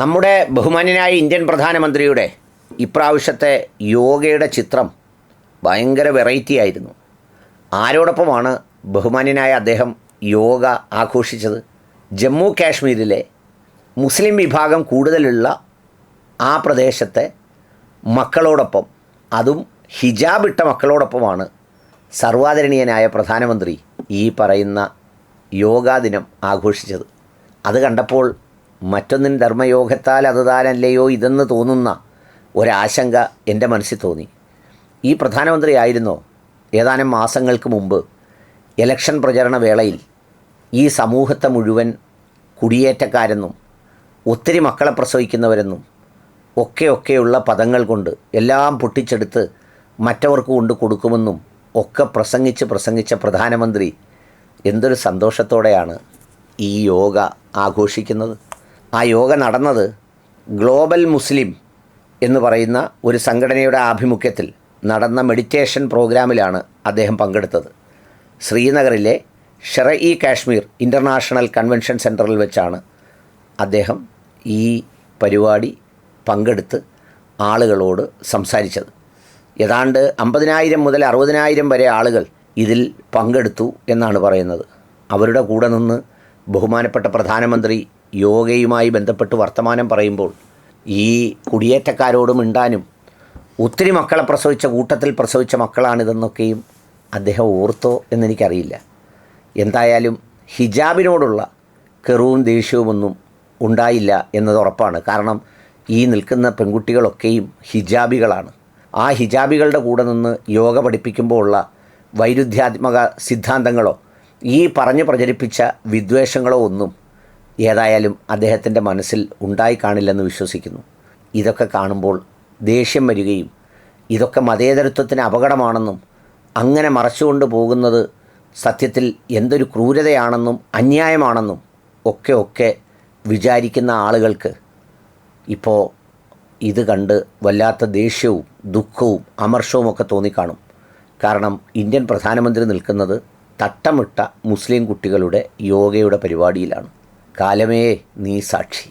നമ്മുടെ ബഹുമാന്യനായ ഇന്ത്യൻ പ്രധാനമന്ത്രിയുടെ ഇപ്രാവശ്യത്തെ യോഗയുടെ ചിത്രം ഭയങ്കര വെറൈറ്റി ആയിരുന്നു. ആരോടൊപ്പമാണ് ബഹുമാന്യനായ അദ്ദേഹം യോഗ ആഘോഷിച്ചത്. ജമ്മു കാശ്മീരിലെ മുസ്ലിം വിഭാഗം കൂടുതലുള്ള ആ പ്രദേശത്തെ മക്കളോടൊപ്പം അതും ഹിജാബ് ഇട്ട മക്കളോടൊപ്പമാണ് സർവാദരണീയനായ പ്രധാനമന്ത്രി ഈ പറയുന്ന യോഗാ ദിനം ആഘോഷിച്ചത്. അത് കണ്ടപ്പോൾ മറ്റൊന്നിൻ ധർമ്മയോഗത്താൽ അത് താനല്ലയോ ഇതെന്ന് തോന്നുന്ന ഒരാശങ്ക എന്റെ മനസ്സിൽ തോന്നി. ഈ പ്രധാനമന്ത്രി ആയിരുന്നോ ഏതാനും മാസങ്ങൾക്ക് മുമ്പ് ഇലക്ഷൻ പ്രചരണ വേളയിൽ ഈ സമൂഹത്തെ മുഴുവൻ കുടിയേറ്റക്കാരെന്നും ഒത്തിരി മക്കളെ പ്രസവിക്കുന്നവരെന്നും ഒക്കെ ഒക്കെയുള്ള പദങ്ങൾ കൊണ്ട് എല്ലാം പൊട്ടിച്ചെടുത്ത് മറ്റവർക്ക് കൊണ്ട് കൊടുക്കുമെന്നും ഒക്കെ പ്രസംഗിച്ച് പ്രസംഗിച്ച പ്രധാനമന്ത്രി എന്തൊരു സന്തോഷത്തോടെയാണ് ഈ യോഗ ആഘോഷിക്കുന്നത്. ആ യോഗ നടന്നത് ഗ്ലോബൽ മുസ്ലിം എന്ന് പറയുന്ന ഒരു സംഘടനയുടെ ആഭിമുഖ്യത്തിൽ നടന്ന മെഡിറ്റേഷൻ പ്രോഗ്രാമിലാണ് അദ്ദേഹം പങ്കെടുത്തത്. ശ്രീനഗറിലെ ഷെറ ഇ കാശ്മീർ ഇന്റർനാഷണൽ കൺവെൻഷൻ സെന്ററിൽ വെച്ചാണ് അദ്ദേഹം ഈ പരിപാടി പങ്കെടുത്ത് ആളുകളോട് സംസാരിച്ചത്. ഏതാണ്ട് അമ്പതിനായിരം മുതൽ അറുപതിനായിരം വരെ ആളുകൾ ഇതിൽ പങ്കെടുത്തു എന്നാണ് പറയുന്നത്. അവരുടെ കൂടെ നിന്ന് ബഹുമാനപ്പെട്ട പ്രധാനമന്ത്രി യോഗയുമായി ബന്ധപ്പെട്ട് വർത്തമാനം പറയുമ്പോൾ ഈ കുടിയേറ്റക്കാരോട് മിണ്ടാനും ഒത്തിരി മക്കളെ പ്രസവിച്ച കൂട്ടത്തിൽ പ്രസവിച്ച മക്കളാണിതെന്നൊക്കെയും അദ്ദേഹം ഓർത്തോ എന്നെനിക്കറിയില്ല. എന്തായാലും ഹിജാബിനോടുള്ള കെറുവും ദേഷ്യവുമൊന്നും ഉണ്ടായില്ല എന്നത് ഉറപ്പാണ്. കാരണം ഈ നിൽക്കുന്ന പെൺകുട്ടികളൊക്കെയും ഹിജാബികളാണ്. ആ ഹിജാബികളുടെ കൂടെ നിന്ന് യോഗ പഠിപ്പിക്കുമ്പോൾ ഉള്ള വൈരുദ്ധ്യാത്മക സിദ്ധാന്തങ്ങളോ ഈ പറഞ്ഞ് പ്രചരിപ്പിച്ച വിദ്വേഷങ്ങളോ ഒന്നും ഏതായാലും അദ്ദേഹത്തിന്റെ മനസ്സിൽ ഉണ്ടായി കാണില്ലെന്ന് വിശ്വസിക്കുന്നു. ഇതൊക്കെ കാണുമ്പോൾ ദേഷ്യം വരികയും ഇതൊക്കെ മതേതരത്വത്തിന് അപകടമാണെന്നും അങ്ങനെ മറച്ചുകൊണ്ട് പോകുന്നത് സത്യത്തിൽ എന്തൊരു ക്രൂരതയാണെന്നും അന്യായമാണെന്നും ഒക്കെ ഒക്കെ വിചാരിക്കുന്ന ആളുകൾക്ക് ഇപ്പോൾ ഇത് കണ്ട് വല്ലാത്ത ദേഷ്യവും ദുഃഖവും അമർഷവും ഒക്കെ തോന്നിക്കാണും. കാരണം ഇന്ത്യൻ പ്രധാനമന്ത്രി നിൽക്കുന്നത് തട്ടമിട്ട മുസ്ലിം കുട്ടികളുടെ യോഗയുടെ പരിപാടിയിലാണ്. കാലമേ നീ സാക്ഷി